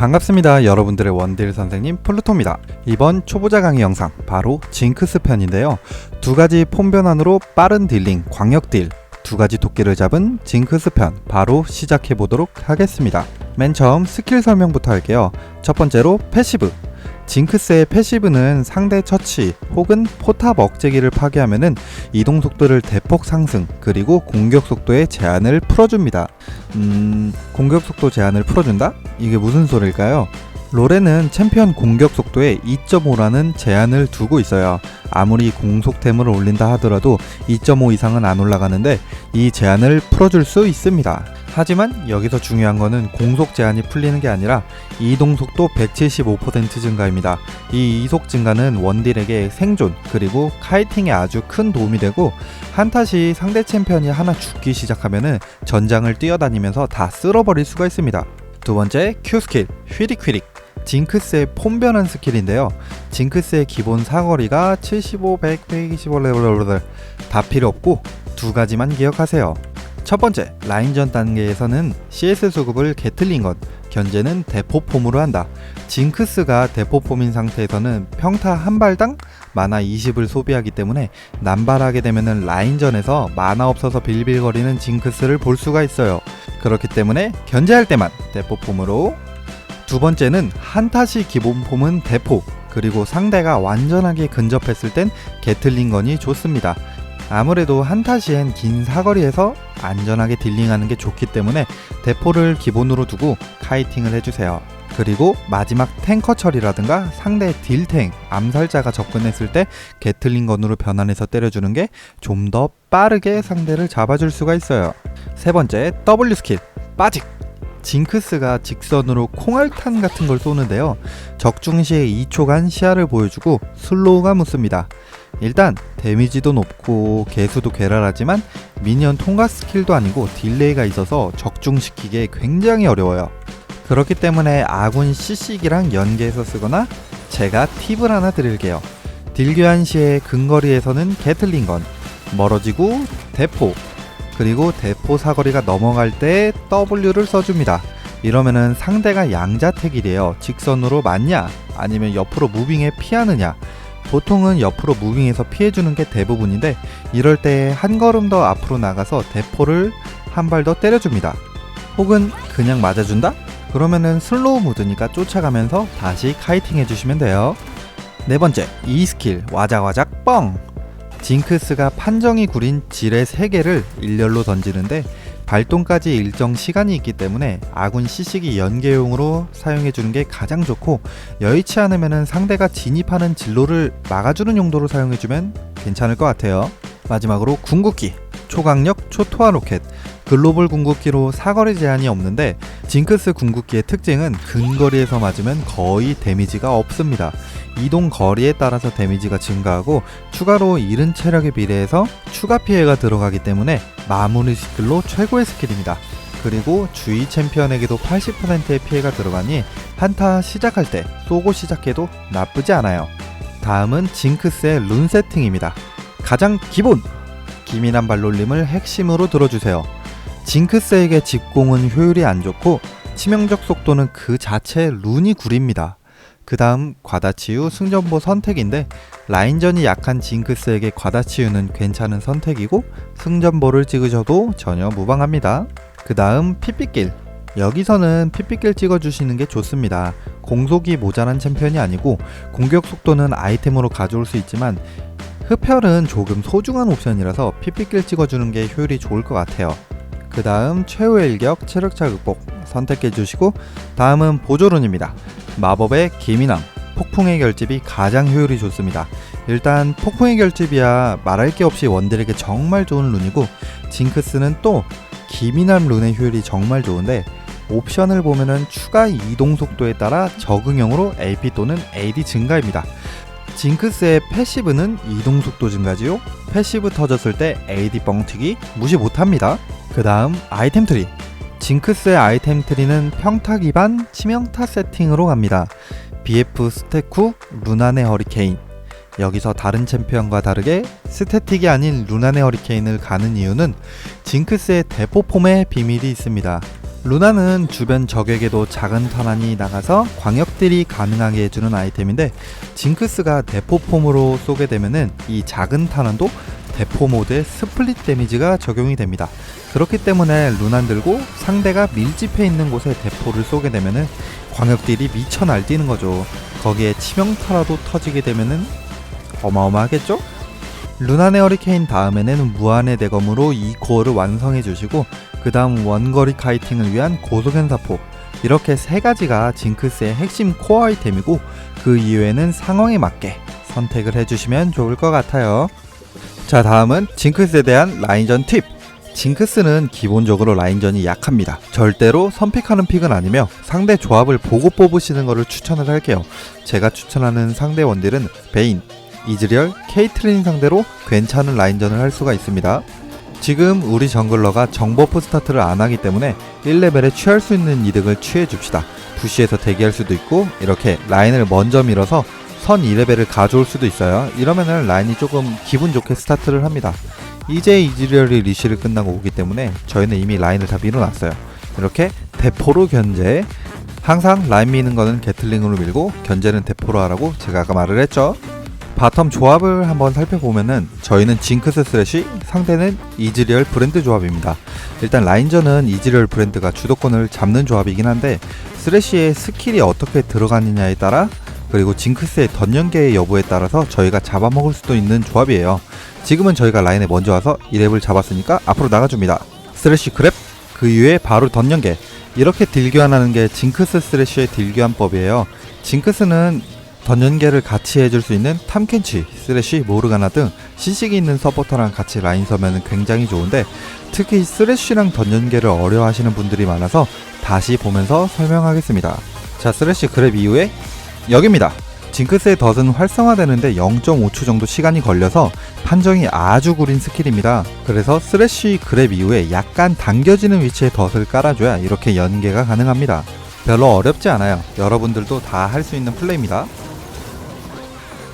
반갑습니다. 여러분들의 원딜 선생님 플루토입니다. 이번 초보자 강의 영상 바로 징크스 편인데요. 두 가지 폼 변환으로 빠른 딜링, 광역 딜, 두 가지 도끼를 잡은 징크스 편 바로 시작해 보도록 하겠습니다. 맨 처음 스킬 설명부터 할게요. 첫 번째로 패시브. 징크스의 패시브는 상대 처치 혹은 포탑 억제기를 파괴하면은 이동 속도를 대폭 상승 그리고 공격 속도의 제한을 풀어줍니다. 음, 공격 속도 제한을 풀어준다? 이게 무슨 소리일까요? 롤에는 챔피언 공격 속도에 2.5라는 제한을 두고 있어요. 아무리 공속템을 올린다 하더라도 2.5 이상은 안 올라가는데 이 제한을 풀어줄 수 있습니다. 하지만 여기서 중요한 거는 공속 제한이 풀리는 게 아니라 이동 속도 175% 증가입니다. 이 이속 증가는 원딜에게 생존 그리고 카이팅에 아주 큰 도움이 되고 한탓이 상대 챔피언이 하나 죽기 시작하면은 전장을 뛰어다니면서 다 쓸어버릴 수가 있습니다. 두 번째 Q 스킬 휘릭휘릭 징크스의 폼 변환 스킬인데요. 징크스의 기본 사거리가 75, 100, 125 레벨 다 필요 없고 두 가지만 기억하세요. 첫 번째, 라인전 단계에서는 CS 수급을 게틀린 것, 견제는 대포폼으로 한다. 징크스가 대포폼인 상태에서는 평타 한 발당 마나 20을 소비하기 때문에 남발하게 되면은 라인전에서 마나 없어서 빌빌거리는 징크스를 볼 수가 있어요. 그렇기 때문에 견제할 때만 대포폼으로 두 번째는 한타시 기본폼은 대포 그리고 상대가 완전하게 근접했을 땐 게틀링건이 좋습니다. 아무래도 한타시엔 긴 사거리에서 안전하게 딜링하는 게 좋기 때문에 대포를 기본으로 두고 카이팅을 해주세요. 그리고 마지막 탱커 처리라든가 상대 딜탱, 암살자가 접근했을 때 게틀링건으로 변환해서 때려주는 게 좀 더 빠르게 상대를 잡아줄 수가 있어요. 세 번째, W 스킬, 빠직! 징크스가 직선으로 콩알탄 같은 걸 쏘는데요. 적중 시에 2초간 시야를 보여주고 슬로우가 묻습니다. 일단 데미지도 높고 개수도 괴랄하지만 미니언 통과 스킬도 아니고 딜레이가 있어서 적중시키기 굉장히 어려워요. 그렇기 때문에 아군 CC기랑 연계해서 쓰거나 제가 팁을 하나 드릴게요. 딜 교환 시에 근거리에서는 게틀링건, 멀어지고 대포, 그리고 대포 사거리가 넘어갈 때 W를 써줍니다. 이러면은 상대가 양자택일이에요. 직선으로 맞냐? 아니면 옆으로 무빙에 피하느냐? 보통은 옆으로 무빙해서 피해주는 게 대부분인데 이럴 때 한 걸음 더 앞으로 나가서 대포를 한 발 더 때려줍니다. 혹은 그냥 맞아준다? 그러면은 슬로우 모드니까 쫓아가면서 다시 카이팅 해주시면 돼요. 네 번째, 이 스킬 와작와작 뻥! 징크스가 판정이 구린 지뢰 3개를 일렬로 던지는데 발동까지 일정 시간이 있기 때문에 아군 시식이 연계용으로 사용해주는 게 가장 좋고 여의치 않으면 상대가 진입하는 진로를 막아주는 용도로 사용해주면 괜찮을 것 같아요. 마지막으로 궁극기 초강력 초토화 로켓 글로벌 궁극기로 사거리 제한이 없는데 징크스 궁극기의 특징은 근거리에서 맞으면 거의 데미지가 없습니다. 이동 거리에 따라서 데미지가 증가하고 추가로 잃은 체력에 비례해서 추가 피해가 들어가기 때문에 마무리 스킬로 최고의 스킬입니다. 그리고 주위 챔피언에게도 80%의 피해가 들어가니 한타 시작할 때 쏘고 시작해도 나쁘지 않아요. 다음은 징크스의 룬 세팅입니다. 가장 기본! 기민한 발놀림을 핵심으로 들어주세요. 징크스에게 집공은 효율이 안 좋고 치명적 속도는 그 자체 룬이 구립니다. 그 다음 과다치유 승전보 선택인데 라인전이 약한 징크스에게 과다치유는 괜찮은 선택이고 승전보를 찍으셔도 전혀 무방합니다. 그 다음 피피길 여기서는 피피길 찍어주시는 게 좋습니다. 공속이 모자란 챔피언이 아니고 공격 속도는 아이템으로 가져올 수 있지만 흡혈은 조금 소중한 옵션이라서 피피길 찍어주는 게 효율이 좋을 것 같아요. 그 다음 최후의 일격 체력차 극복 선택해 주시고 다음은 보조룬입니다. 마법의 기민함 폭풍의 결집이 가장 효율이 좋습니다. 일단 폭풍의 결집이야 말할 게 없이 원딜에게 정말 좋은 룬이고 징크스는 또 기민함 룬의 효율이 정말 좋은데 옵션을 보면은 추가 이동 속도에 따라 적응형으로 AP 또는 AD 증가입니다. 징크스의 패시브는 이동 속도 증가지요. 패시브 터졌을 때 AD 뻥튀기 무시 못합니다. 그 다음 아이템 트리. 징크스의 아이템 트리는 평타 기반 치명타 세팅으로 갑니다. BF 후 루난의 허리케인. 여기서 다른 챔피언과 다르게 스태틱이 아닌 루난의 허리케인을 가는 이유는 징크스의 대포 폼의 비밀이 있습니다. 루나는 주변 적에게도 작은 탄환이 나가서 광역딜이 가능하게 해주는 아이템인데 징크스가 대포폼으로 쏘게 되면은 이 작은 탄환도 대포 모드의 스플릿 데미지가 적용이 됩니다. 그렇기 때문에 루난 들고 상대가 밀집해 있는 곳에 대포를 쏘게 되면은 광역딜이 미쳐 날뛰는 거죠. 거기에 치명타라도 터지게 되면은 어마어마하겠죠? 루난의 허리케인 다음에는 무한의 대검으로 이 코어를 완성해 주시고 그 다음 원거리 카이팅을 위한 고속연사포 이렇게 세 가지가 징크스의 핵심 코어 아이템이고 그 이외에는 상황에 맞게 선택을 해주시면 좋을 것 같아요. 자 다음은 징크스에 대한 라인전 팁 징크스는 기본적으로 라인전이 약합니다. 절대로 선픽하는 픽은 아니며 상대 조합을 보고 뽑으시는 것을 추천을 할게요. 제가 추천하는 상대 원딜은 베인, 이즈리얼, 케이트린 상대로 괜찮은 라인전을 할 수가 있습니다. 지금 우리 정글러가 정버프 스타트를 안 하기 때문에 1레벨에 취할 수 있는 이득을 취해 줍시다. 부시에서 대기할 수도 있고 이렇게 라인을 먼저 밀어서 선 2레벨을 가져올 수도 있어요. 이러면은 라인이 조금 기분 좋게 스타트를 합니다. 이제 이즈리얼이 리시를 끝나고 오기 때문에 저희는 이미 라인을 다 밀어놨어요. 이렇게 대포로 견제. 항상 라인 미는 거는 게틀링으로 밀고 견제는 대포로 하라고 제가 아까 말을 했죠. 바텀 조합을 한번 살펴보면은 저희는 징크스 스레시, 상대는 이즈리얼 브랜드 조합입니다. 일단 라인전은 이즈리얼 브랜드가 주도권을 잡는 조합이긴 한데 스레시의 스킬이 어떻게 들어가느냐에 따라 그리고 징크스의 던연계의 여부에 따라서 저희가 잡아먹을 수도 있는 조합이에요. 지금은 저희가 라인에 먼저 와서 2랩을 잡았으니까 앞으로 나가줍니다. 스레시 그랩, 그 이후에 바로 던연계. 이렇게 딜 교환하는 게 징크스 스레시의 딜 교환법이에요. 징크스는 던전계를 같이 해줄 수 있는 탐켄치, 쓰레쉬, 모르가나 등 시식이 있는 서포터랑 같이 라인 서면 굉장히 좋은데 특히 쓰레쉬랑 던전계를 어려워하시는 분들이 많아서 다시 보면서 설명하겠습니다. 자, 쓰레쉬 그랩 이후에 여기입니다. 징크스의 덫은 활성화되는데 0.5초 정도 시간이 걸려서 판정이 아주 구린 스킬입니다. 그래서 쓰레쉬 그랩 이후에 약간 당겨지는 위치에 덫을 깔아줘야 이렇게 연계가 가능합니다. 별로 어렵지 않아요. 여러분들도 다 할 수 있는 플레이입니다.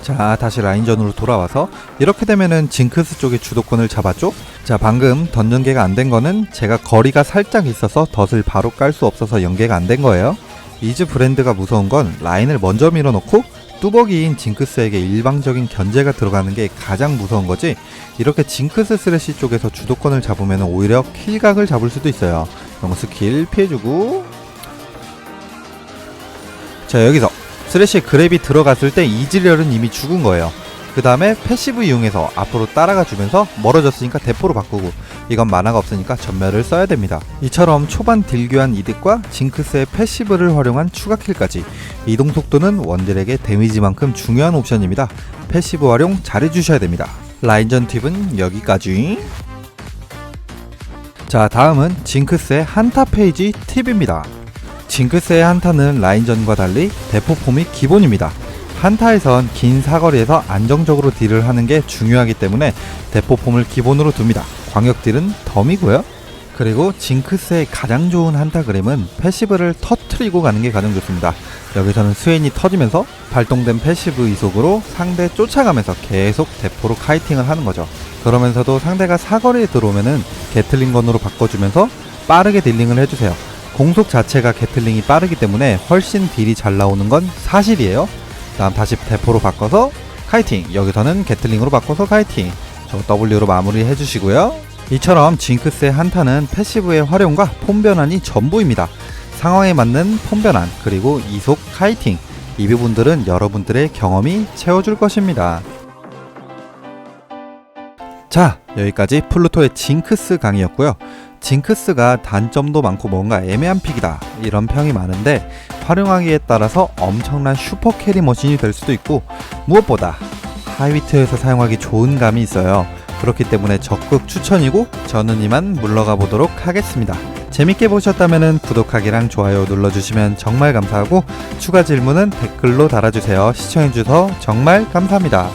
자 다시 라인전으로 돌아와서 이렇게 되면은 징크스 쪽의 주도권을 잡았죠? 자 방금 던전계가 안 된 거는 제가 거리가 살짝 있어서 덫을 바로 깔 수 없어서 연계가 안 된 거예요. 이즈 브랜드가 무서운 건 라인을 먼저 밀어놓고 뚜벅이인 징크스에게 일방적인 견제가 들어가는 게 가장 무서운 거지. 이렇게 징크스 스레시 쪽에서 주도권을 잡으면 오히려 킬각을 잡을 수도 있어요. 영어 스킬 피해주고. 자 여기서 스레시의 그랩이 들어갔을 때 이즈리얼은 이미 죽은 거예요. 그 다음에 패시브 이용해서 앞으로 따라가 주면서 멀어졌으니까 대포로 바꾸고 이건 만화가 없으니까 전멸을 써야 됩니다. 이처럼 초반 딜교환 이득과 징크스의 패시브를 활용한 추가 킬까지 이동 속도는 원딜에게 데미지만큼 중요한 옵션입니다. 패시브 활용 잘해주셔야 됩니다. 라인전 팁은 여기까지. 자 다음은 징크스의 한타 페이지 팁입니다. 징크스의 한타는 라인전과 달리 대포폼이 기본입니다. 한타에선 긴 사거리에서 안정적으로 딜을 하는 게 중요하기 때문에 대포폼을 기본으로 둡니다. 광역 딜은 덤이고요. 그리고 징크스의 가장 좋은 한타 그림은 패시브를 터트리고 가는 게 가장 좋습니다. 여기서는 스웨인이 터지면서 발동된 패시브 이속으로 상대 쫓아가면서 계속 대포로 카이팅을 하는 거죠. 그러면서도 상대가 사거리에 들어오면은 게틀링건으로 바꿔주면서 빠르게 딜링을 해주세요. 공속 자체가 게틀링이 빠르기 때문에 훨씬 딜이 잘 나오는 건 사실이에요. 다음 다시 대포로 바꿔서 카이팅. 여기서는 게틀링으로 바꿔서 카이팅. 저 W로 마무리 해 주시고요. 이처럼 징크스의 한타는 패시브의 활용과 폼 변환이 전부입니다. 상황에 맞는 폼 변환 그리고 이속 카이팅 이 부분들은 여러분들의 경험이 채워줄 것입니다. 자 여기까지 플루토의 징크스 강의였고요. 징크스가 단점도 많고 뭔가 애매한 픽이다. 이런 평이 많은데 활용하기에 따라서 엄청난 슈퍼 캐리 머신이 될 수도 있고 무엇보다 하이위트에서 사용하기 좋은 감이 있어요. 그렇기 때문에 적극 추천이고 저는 이만 물러가 보도록 하겠습니다. 재밌게 보셨다면 구독하기랑 좋아요 눌러주시면 정말 감사하고 추가 질문은 댓글로 달아주세요. 시청해주셔서 정말 감사합니다